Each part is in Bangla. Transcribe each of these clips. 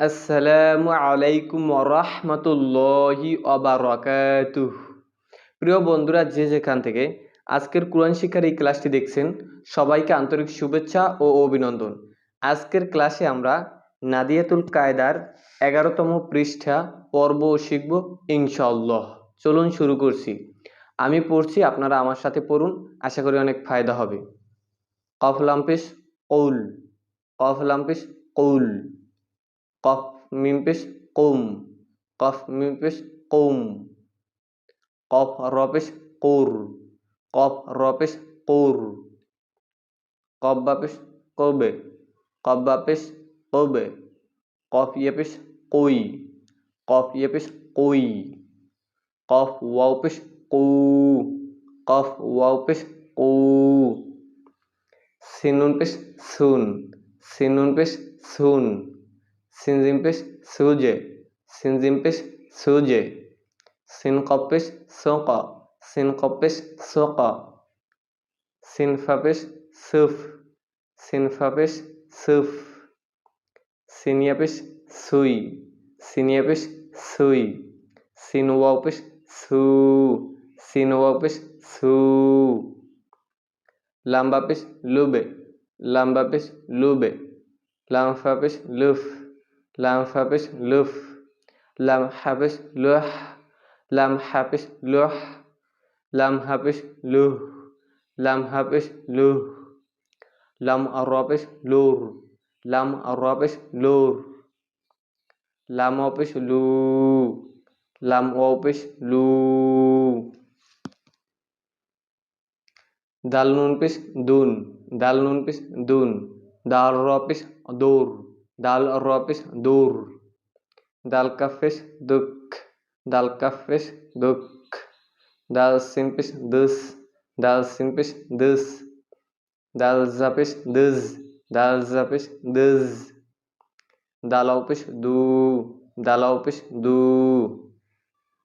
আসসালামু আলাইকুম রহমতুল্লাহি অবারকাতুহ প্রিয় বন্ধুরা, যে যেখান থেকে আজকের কোরআন শিক্ষার এই ক্লাসটি দেখছেন, সবাইকে আন্তরিক শুভেচ্ছা ও অভিনন্দন। আজকের ক্লাসে আমরা নাদিয়াতুল কায়দার এগারোতম পৃষ্ঠা পর্ব শিখব ইনশাল্লাহ চলুন শুরু করছি। আমি পড়ছি, আপনারা আমার সাথে পড়ুন, আশা করি অনেক ফায়দা হবে। কফ লাম্পিস কৌল। कफ मीम पिस कुम कफ मीम पिस कुम कफ रोपिस कुर कफ रोपिस कुर कफ वापिस कोबे कफ वापिस कोबे कफ ये पिस कोई कफ ये पिस कोई कफ वापिस को कफ वापिस को सिनुन पिस सुन सिनुन पिस सुन সিনজিমপিস সুজে সিনজিমপিস সুজে সিনকপিস সোক সিনকপিস সোক সিনফাপিস সুফ সিনফাপিস সুফ সিনিয়াপিস সুই সিনিয়াপিস সুই সিনওয়াপিস সু সিনওয়াপিস সু লাম্বাপিস লুবে লাম্বাপিস লুবে লামফাপিস লুফ lam habis luf lam habis luh. Lam habis luh. Lam habis luh. Lam habis luh. Lam arabis lur. Lam arabis lur. Lam opis lu. Lam opis lu. Dal nun pis dun. Dal nun pis dun. Dar ropis dur. দাল কাফিস দুঃখ দাল কাফিস দুঃখ দাল সিন পিস দুস দাল সিন পিস দুস দাল জাপিস দুজ দাল জাপিস দুজ দালাও পিস দু দালাও পিস দু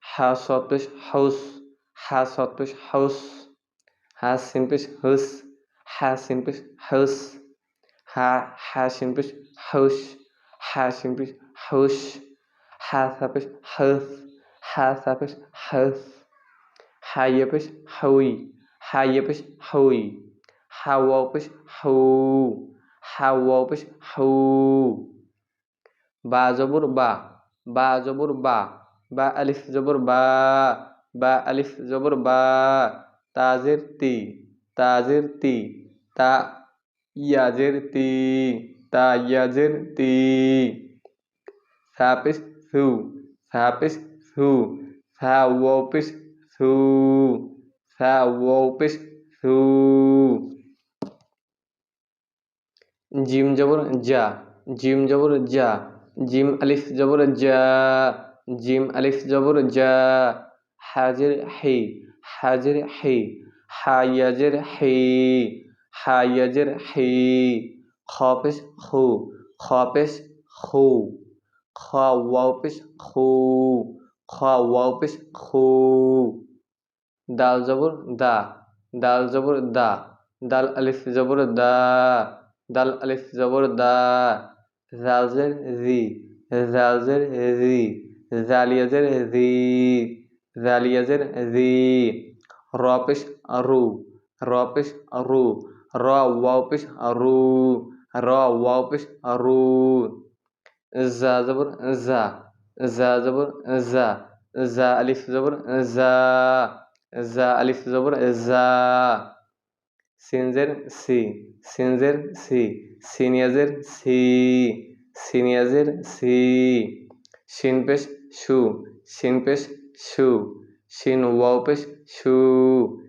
হা সত পিস হাউস হা সত পিস হাউস হা সিন পিস হুস হা সিন পিস হুস হা হা সিন পিস হুস হা সিন পিস হুস হা সা পিস হুস হা সা পিস হুস হা ইয়ে পিস হুই হা ইয়ে পিস হুই হা ওয়াও পিস হু হা ওয়াও পিস হু বা জবর বা বা জবর ইয়াজের তি তা ইয়াজের তি সাপিস সু সাপিস সু সা ওপিস সু সা ওপিস সু জিম জবর যা জিম জবর যা জিম আলিফ জবর যা জিম আলিফ জবর যা হাজির হে হাজির হে হায়াজের হে হায়াজের হে খাপিস খু খাপিস খু খা ওয়াপিস খু খা ওয়াপিস খু দাল জবর দা দাল জবর দা, দাল আলিফ জবর দা, দাল আলিফ জবর দা, জালজের জি জালজের জি, জালিয়াজের জি জালিয়াজের জি রপিস রু রপিস রু র ওয়াপিস রু র ওয়াপিস রু জা জবর জা জা জবর জা জা আলিফ জবর জা জা আলিফ জবর জা সিনজের সি সিনজের সি সিনিয়াজের সি সিনিয়াজের সি সিনপেশ সু সিনপেশ সু সিন ওয়াওপেশ সু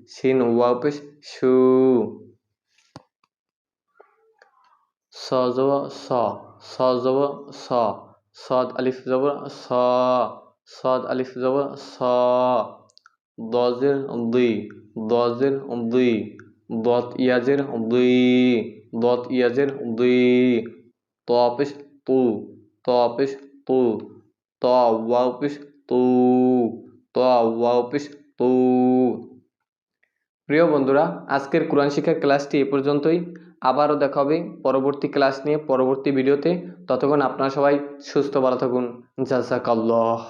সিন ওয়াওপেশ সু স জব স স জব স সদ আলিফ জব স সদ আলিফ জব স দজের দুই দজের দুই দত ইয়াজের দুই দত ইয়াজের দুই তপিস তু তপিস তু ত ওয়াপিস তু ত ওয়াপিস তু প্রিয় বন্ধুরা, আজকের কোরআন শিক্ষার ক্লাসটি এ পর্যন্তই। আবারও দেখা হবে পরবর্তী ক্লাস নিয়ে পরবর্তী ভিডিওতে। ততক্ষণ আপনারা সবাই সুস্থ, ভালো থাকুন। জাজাকাল্লাহ।